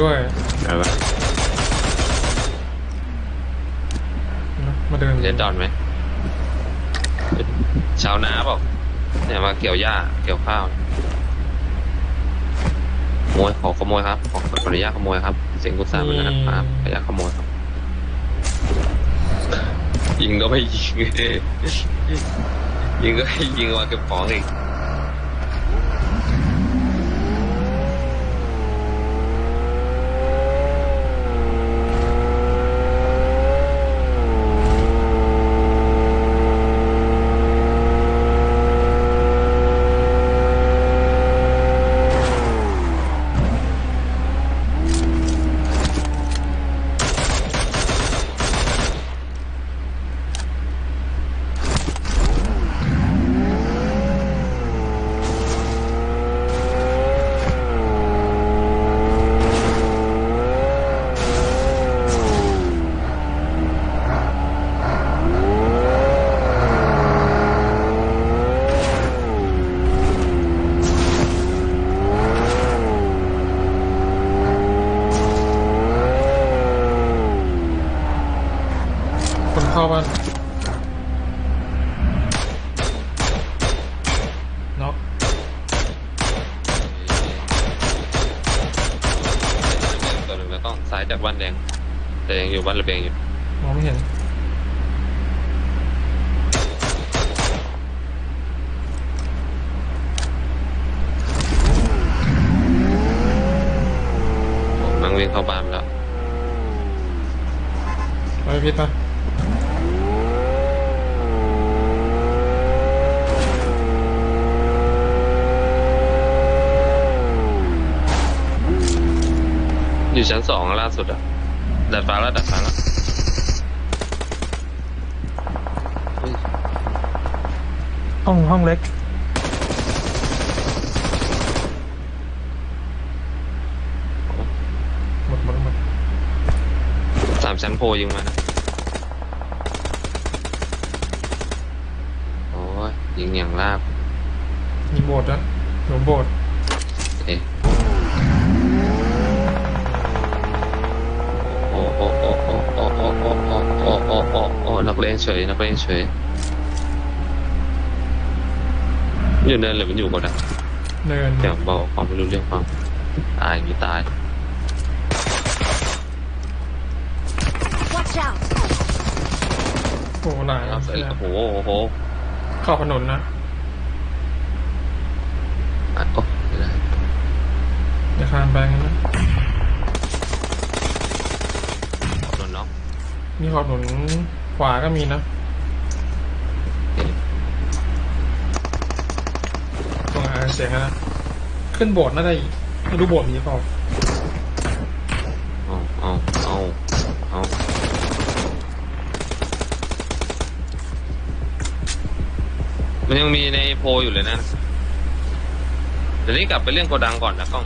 ด้วยเอาละนะมาเดินเล่นดอนไหมชาวนาบอกเนี่ยมาเกี่ยวหญ้าเกี่ยวข้าวขโมยขอขโมยครับขอขออนุญาตขโมยครับ เสียงกุศลมันนะครับขออนุญาตขโมยครับ ยิงก็ไม่ยิง ยิงก็ให้ยิงมาเก็บของอีก คนเข้าบ้านน็อก ตัวหนึ่งแล้วต้องซ้ายจากบ้านแดง แต่ ยังอยู่บ้านระเบียงอยู่มองไม่เห็นผมนั่งวิ่งเข้าบ้านไปแล้วไปพิษนะอยู่ชั้นสองล่าสุดอะดัดฟ้าแล้วดัดฟ้าแล้ว ห้องห้องเล็ก หมดหมดหมดสามชั้นโพยิงมานะโอ้ยยิงอย่างลาบมีโบสถ์นะหลวงโบสถ์เอ๊ะโอ้โอ้โอ้โอ้โอ้โอ้โอ้โอ้โอ้โอ้โอ้โอ้นักเลงเฉยนักเลงเฉย อยู่เนินหรือมันอยู่ก่อนอะเนินอย่างบอกความไม่รู้เรื่องความตายมีตาย Watch out! โอ้โหหลายครับเอ้ยโอ้โหโอ้โหเข้าถนนนะอะโอ้เดี๋ยวนะอย่าคานไปงั้นนะขอโดนน็อกมีขอบถนนขวาก็มีนะ เอ๊ะ ตรงอ่าน เสียงนะขึ้นโบสถ์น่าจะไม่รู้โบสถ์มีหรือเปล่าเอาเอาเอาเอามันยังมีในโพลอยู่เลยนะเดี๋ยวนี้กลับไปเรื่องโกดังก่อนนะกล้อง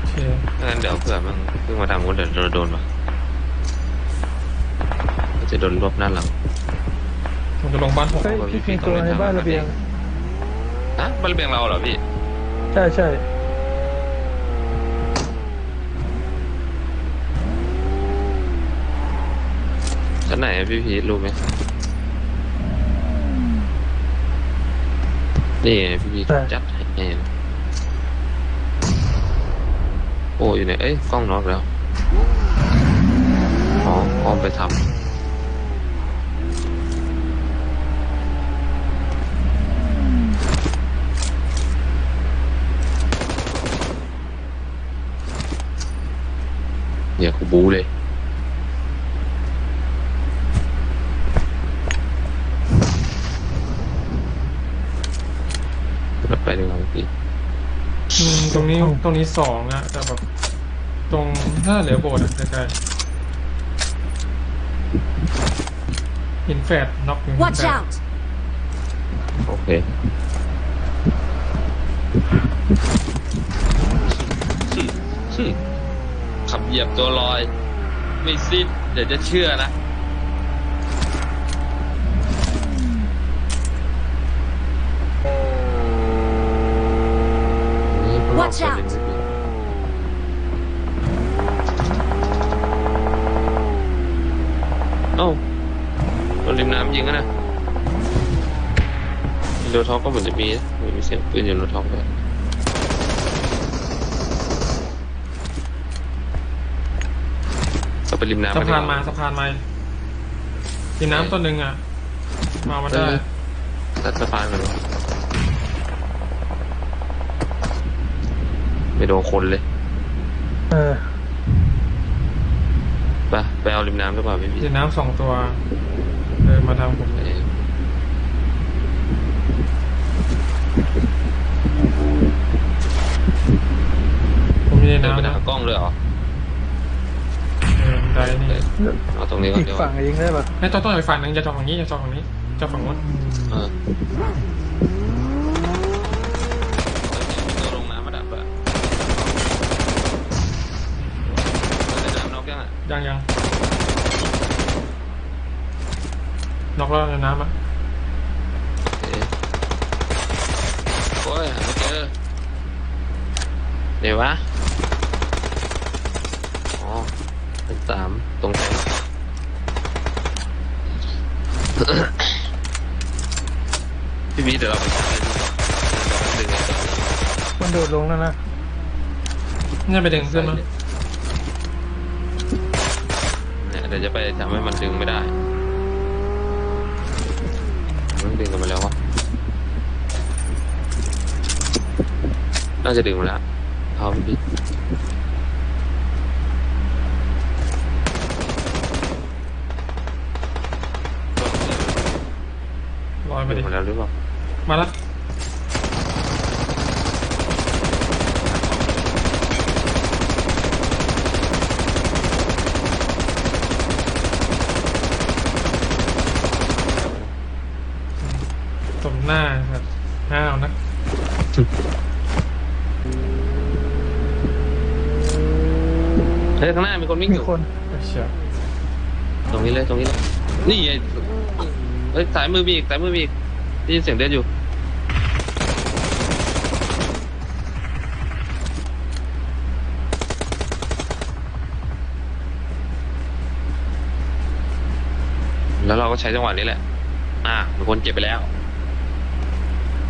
โอเคไม่งั้นเดี๋ยวเผื่อมันเพิ่งมาทำก็เดี๋ยวเราโดนว่ะก็จะโดนรวบหน้าหลัง ผมจะลงบ้านหกเฮ้ยพี่มีตัวในบ้านระเบียงฮะ บ้านระเบียงเราเหรอพี่ ใช่ใช่ชั้นไหนอะพี่พีทรู้ไหมนี่ไงพี่พีทจัดให้นะโอ้อยู่ไหนเอ้ยกล้องน็อกแล้วอ๋ออ้อมไปทำ เนี่ยกูบูเลยเราไปดีกว่าพี่อืมตรงนี้ตรงนี้สองอะแต่แบบตรงถ้าเหลือโบสถ์อะใกล้ๆหินแฟดน็อกหิน Watch แฟด out! โอเค อืมอืม ขับเหยียบตัวลอย ไม่สิ้นเดี๋ยวจะเชื่อนะว a t c h out เอ้าโดนริมน้ำยิงนนะโดนท็อปก็เหมือนจะมีไม่มีเสียงปืนอยู่โดนท็อปเลย เราไปริมน้ำสะกัดีกพานว่มาสะพานมากินน้ำต้นหนึ่งอะ มามาได้เออตัดสะพานกันไม่โดนคนเลย เออไปไปเอาริมน้ำหรือเปล่าพี่พี่กินน้ำสองตัวเดินมาทางผมเออผมมีในเดินไปน้ำหานะกล้องเลยเหรอเออ ได้นี่เอาตรงนี้ก่อนอีกเดี๋ยวฝั่งยิงได้ปะให้ต้องต้องไปฝั่งหนึ่งจะจอดฝั่งนี้จะจอดฝั่งนี้จอดฝั่งนู้นเออตัวลงน้ำมาดับอะเดินน้ำนอกยังอะยังยังนอกแล้วในน้ำอะเอ๊ะโอ้ยหาไม่เจอเดี๋ยววะ อ๋อ เป็น สามตรงแทงพี่บีเดี๋ยวเราไปชาร์จเลยดีกว่าเดี๋ยวเราดึงไอ้ตัวนี้มันโดดลงแล้วนะเนี่ยไปดึงขึ้นมาเนี่ยเดี๋ยวจะไปทำให้มันดึงไม่ได้ มันดึงกันมาแล้ววะ น่าจะดึงมาแล้วเอาพี่ ลอย มาดึดิงมาแล้วหรือเปล่ามาละสมหน้าครับห้าวนะ เฮ้ยข้างหน้ามีคนวิ่งอมียู่คนเชีย ตรงนี้เลยตรงนี้เลยนี่ไง เฮ้ยสายมือมีอีกสายมือมีอีกได้ยินเสียงเดือดอยู่ แล้วเราก็ใช้จังหวะนี้แหละ อ่ามีคนเจ็บไปแล้ว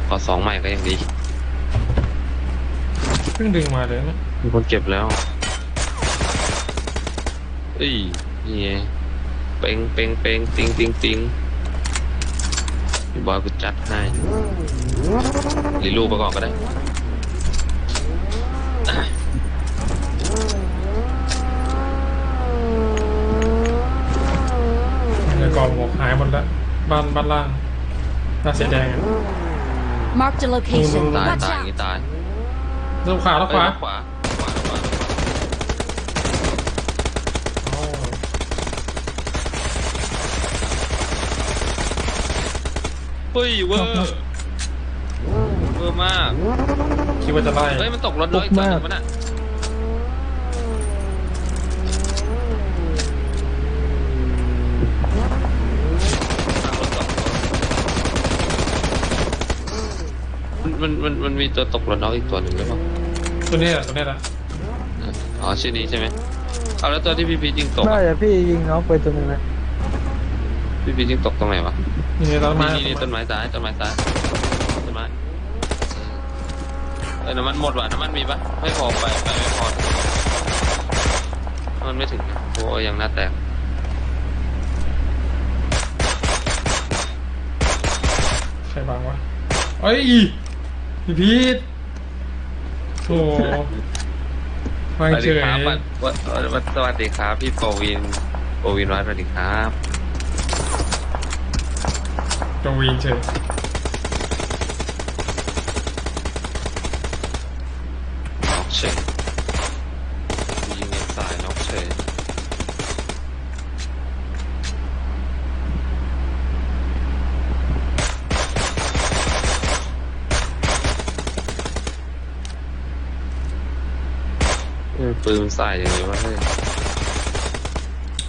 ขอสองใหม่ก็ยังดีเพิ่งดึงมาเลยนะมีคนเก็บแล้วเอ้ยนี่ไงเป่งเป่งเป่งติงติงติง พี่บอยกูจัดให้รีรูปไปก่อนก็ได้ในกองหมวกหายหมดแล้วบ้านบ้านล่างหน้าเสียแดงอะ Marked a location. ตาย Watch ตายอย่าง out. นี้ตายแล้วขวาแล้วขเอ้ยวาขวาขวาขวา โอ้ เฮ้ยเวอร์เวอร์มากคิดว่าจะไล่เฮ้ยมันตกรถด้วยอีกตัวหนึงมันอะทางรถสองตัวมันมันมันมีตัวตกรถน้องอีกตัวหนึ่งหรือเปล่าตัวนี้แหละตัวนี้แหละอ๋อชื่อนี้ใช่ไหมเอาแล้วตัวที่พี่พียิงตกได้อะอะพี่ยิงน้องไปตัวหนึงนะ พี่พียิงตกตรงไหนวะนี่ไงต้นไม้นี่นี่ต้นไม้ซ้ายต้นไม้ซ้ายต้นไม้เออน้ำมันหมดว่ะน้ำมันมีปะไม่พอไปไปไม่พอน้ำมันไม่ถึงนะโอ้ยยังหน้าแตกใครบางวะเอ้ยพี่พีทโอ้วางสวัสเฉดียครับวัดวัดวัดสวัสดีครับพี่โปวินโปวินวัดสวัสดีครับ จงวีนเฉยน็อกเฉยยิงเงินสายน็อกเฉยเออปืนมันสายอย่างนี้วะเฮ้ย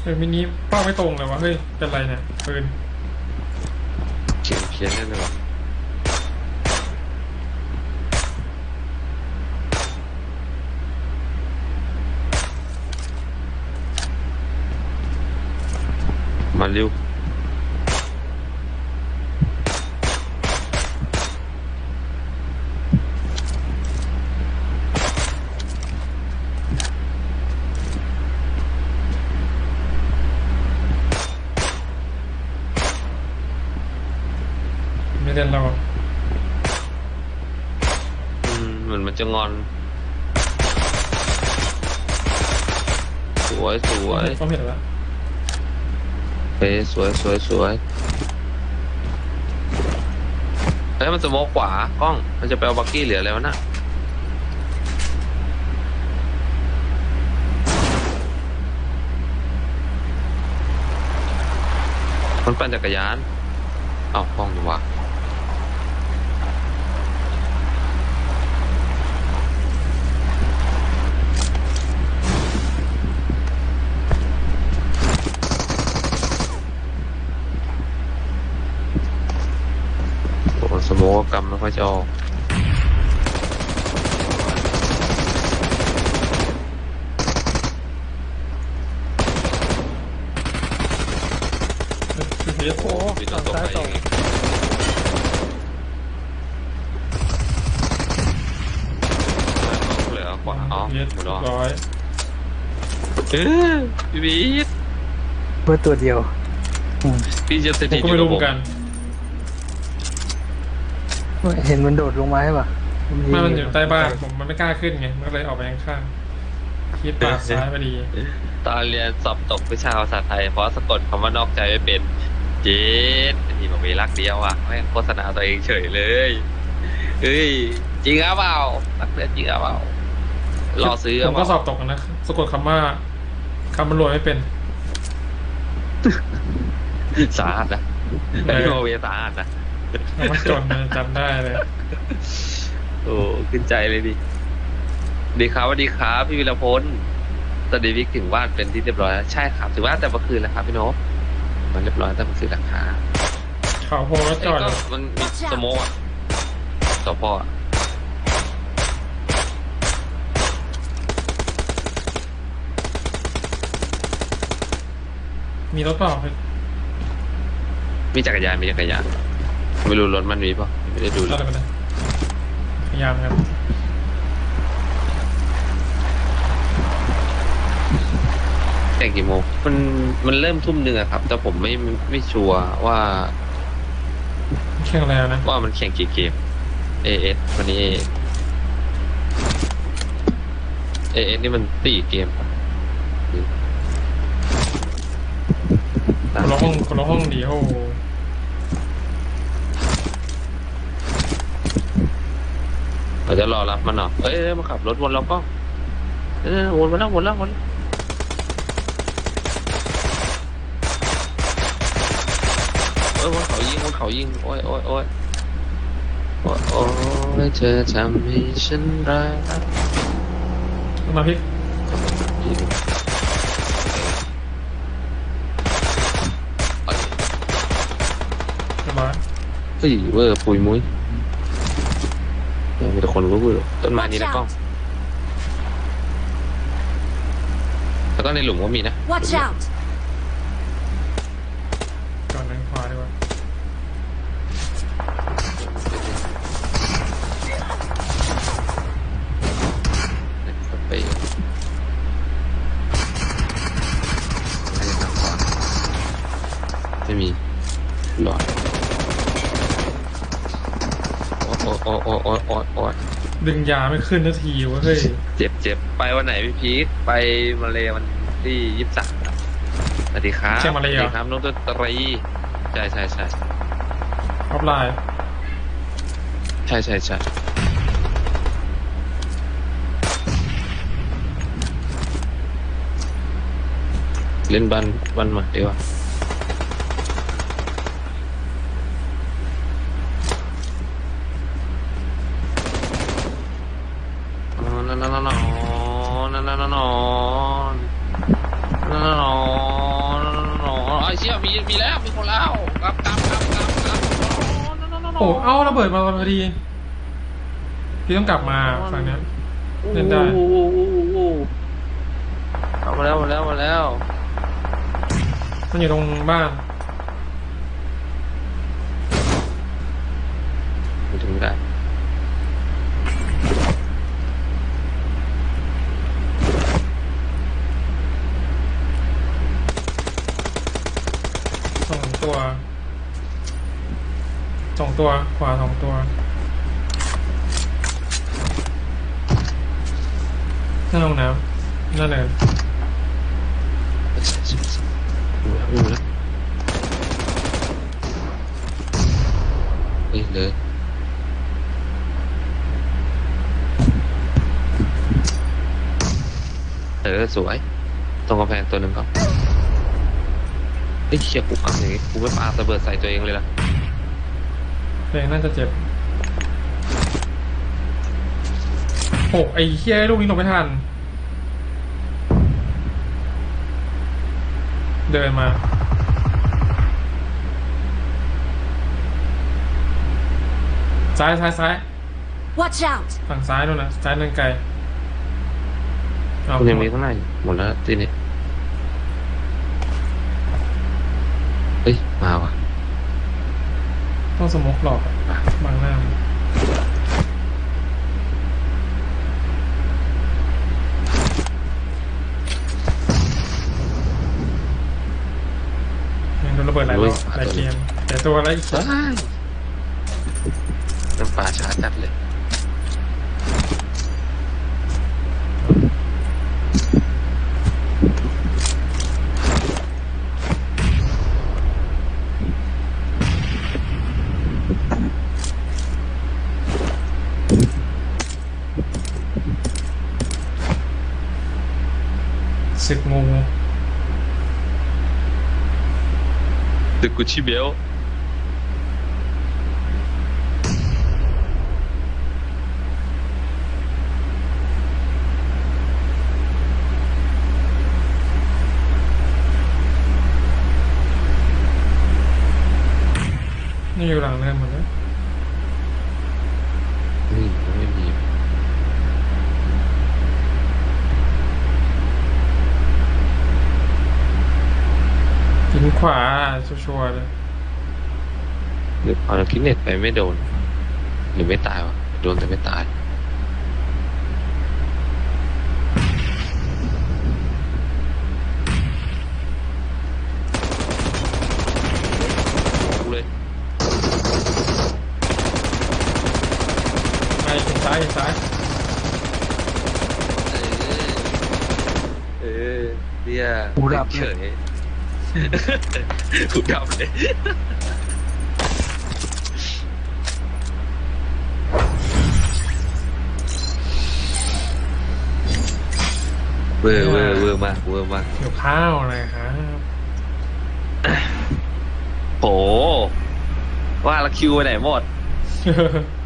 เฮ้ยมินิเป้าไม่ตรงเลยวะเฮ้ยเป็นไรเนี่ยปืน เขียนเพี้ยนแน่เลยวะมาเร็ว เล่นเรา อืมเหมือนมัน จะงอน สวยสวยต้องเห็นแล้วเฮ้ยสวยสวยสวยเฮ้ยมันสโมกขวากล้อง มันจะไปเอาบักกี้เหลืออะไรวะน่ะมันปั่นจักรยาน เอ้ากล้องดีวะ โอ้สโม กกรรมไม่ค่อยจะออกพี่พีทโอ้มีตัวตกซ้ายไปตกอีกเหลือขวาอ๋อพีทหมดเรีแล้ยวบร้อยเออพี่บีทเพื่อตัวเดียวอืมพี่จะสผมถิตก็อไม่ยู่รู้กับเหผมือนกัน เห็นมันโดดลงมาใช่ปะไม่มันอยู่ใต้บ้านผมมันไม่กล้าขึ้นไง มันก็เลยออกไปข้างๆพีทปาดซ้ายพอดี ตอนเรียนสอบตกวิชาภาษาไทย เพราะสะกดคำว่านอกใจไม่เป็นเจ๊ดนี่มันมีรักเดียวอะแม่งโฆษณาตัวเองเฉยเลยเฮ้ยจริงหรือเปล่ารักเดียวจริงหรือเปล่ารอซื้อหผรือมเปก็ล่าสอบตกนะสะกดคำว่าคำมันรวยไม่เป็นสาหัสนะเออไอ้โมเวสาหัสนะ คำว่าจนนะจำได้เลย โอ้ขึ้นใจเลยดิ ดีครับสวัสดีครับพี่วิรพลตอนนี้วิกถึงบ้านเป็นที่เรียบร้อยแล้วใช่ครับถึงบ้านแต่เมื่อคืนแล้วครับพี่โนบมันเรียบร้อยแต่เมื่อคืนราคาเขาโพแล้วจอดเอ้ยก็มันมีสโมกอะสพอะมีรถเปล่ามีจักรยานมีจักรยาน ไม่รู้รถมันมีเปล่ะไม่ได้ดูเลอะไรยไปเลยพยายามครับแต่งกี่โมงมันมันเริ่มทุ่มหนึ่งอะครับ แต่ผมไม่ไม่ไม่ชัวร์ว่าแข่งแล้วนะว่ามันแข่งกี่เกม AS วันนี้ AS AS นี่มันตีเกมปะหรือคนละห้องคนละห้องดีโอ้โห เราจะรอรับมันเหรอเอ้ยเอ้ยมาขับรถวนแล้วก็เออวนมาแล้ววนแล้ววนแล้วเออวนเขายิงวนเขายิงโอ้ยโอ้ยโอ้ยโอ้ยโอ้ยเธอทำให้ฉันรักมาพี่ยิงเอ้ยเรียบร้อยเฮ้ยเวอร์ปุยมุ้ยเออ มีแต่คนรู้พูดต้นไม้นี้นะกล้อง แล้วก็ในหลุมก็มีนะ Watch out! ก่อนทางขวาดีกว่าสเปรย์ให้ทางขวาไม่มีหลอด โอ้โอ้โอ้โอ้โอ้โอ้ดึงยาไม่ขึ้นนาทีเวะเฮ้ยเจ็บเจ็บไปวันไหนพี่พีคไปมาเลยวันที่ยี่สิบสามสวัสดีครับเชียงมาเลยเหรอสวัสดีครับน้องตัวตรีใช่ใช่ใช่ออฟไลน์ใช่ใช่ใช่เล่นบ้านบ้านใหม่ดีกว่า เอ้าระเบิดมาพอดี พี่ต้องกลับมาฝั่งเนี้ยเล่นได้โอ้โหโอ้โหโอ้โหเอามาแล้วมาแล้วมาแล้ว มันอยู่ตรงบ้าน ไม่ถึงได้ สอง ตัวขวาสองตัวหน้าห้องน้ำน้าเนินดูแล้วดูแล้วเฮ้ยเลยเออสวย ตรงกำแพงตัวหนึ่งก่อนเฮ้เชี่ยกูอังอย่างงี้กูไม่ปาระเบิดใส่ตัวเองเลยล่ะ เพลงน่าจะเจ็บโอ้ไอ้เฮียลูกนี้หลบไม่ทัน เดินมาซ้ายซ้ายซ้าย Watch out! ฝั่งซ้ายนู่นนะซ้ายเนินไกลเอาคุณยังมีข้างหน้าอยู่หมดแล้วทีนี้เฮ้ย มาว่ะ ต้องสโมกหลอกอะบังหน้ามันยังโดนระเบิดหลายรอบหลายเกมแต่ตัวอะไรอีกว้ายน้ำปลาช้าจัดเลย ศึกงูตึกกุชิเบล นี่อยู่หลังเนินหมดเลย นี่ไม่มี กินขวาชัวร์ๆเลยหรือเอาคิดเน็ตไปไม่โดน หรือไม่ตายวะโดนแต่ไม่ตายเลยไปเห็นซ้ายเห็นซ้ายเออเนี่ยหูดับ เฉย หูดับเลยเวอร์เวอร์เวอร์มากเวอร์มากเดี๋ยวข้าวอะไรครับโหว่าและคิวไปไหนหมดเ